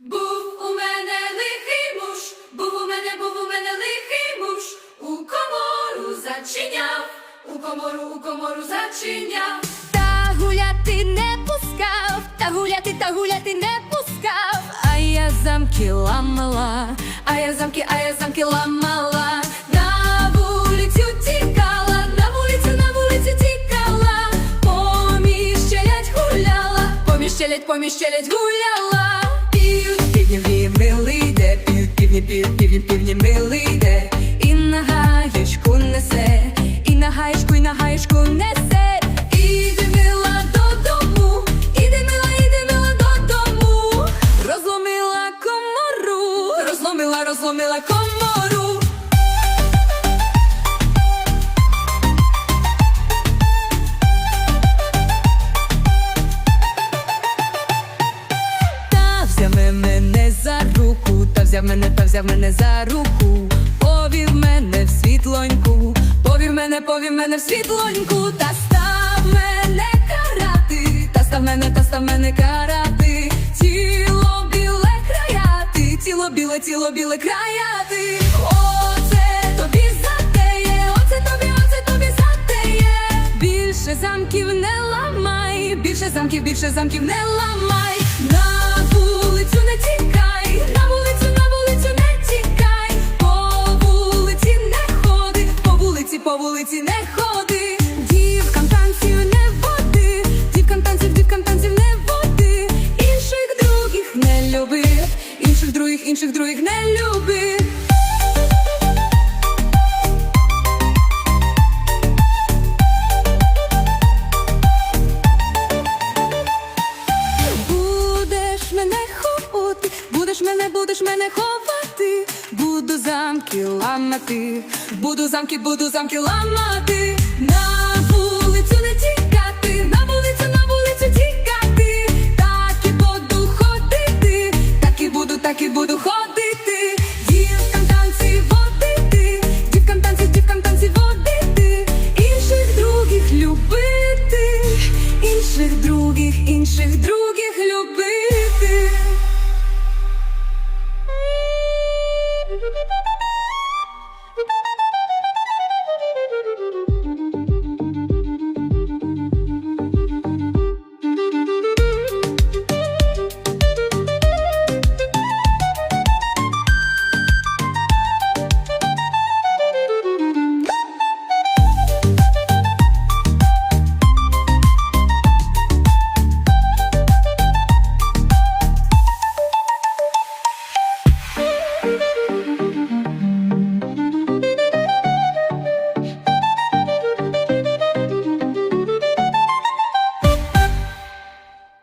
Був у мене лихий муж, був у мене, був у мене лихий муж, у комору зачиняв, у комору, у комору зачиняв. Та гуляти не пускав, та гуляти, та гуляти не пускав. А я замки ламала, а я замки, а я замки ламала. На вулицю тікала, на вулицю, на вулицю тікала. Поміж челядь гуляла, поміж челядь гуляла. Півні, пів, півні, півні, милий йде. І на гаєчку несе, і на гаєчку, і на гаєчку несе. Іди мила додому, іди мила, іди мила додому. Розломила комору, розломила, розломила комору. Мене за руку, та взяв мене, та взяв мене за руку, повів мене в світлоньку, повів мене, повів мене в світлоньку, та став мене карати, та став мене, та став мене карати, тіло біле краяти, тіло біле, тіло біле краяти. Оце тобі затеє, оце тобі, оце тобі затеє. Більше замків не ламай, більше замків, більше замків не ламай. Вулицю не тікай, на вулицю, на вулицю не тікай, по вулиці не ходи, по вулиці, по вулиці не ходи. Дівкам танців не води, дівкам танців, дівкам танців не води. Інших других не люби, інших других, інших других не люби. мене, будеш мене ховати, буду замки ламати, буду замки, буду замки ламати, на вулицю не тікати, на вулицю, на вулицю тікати, так і буду ходити, так і буду, так і буду ходити, дівкам танці водити, дівкам танці, дівкам танці водити, інших других любити, інших других, інших других.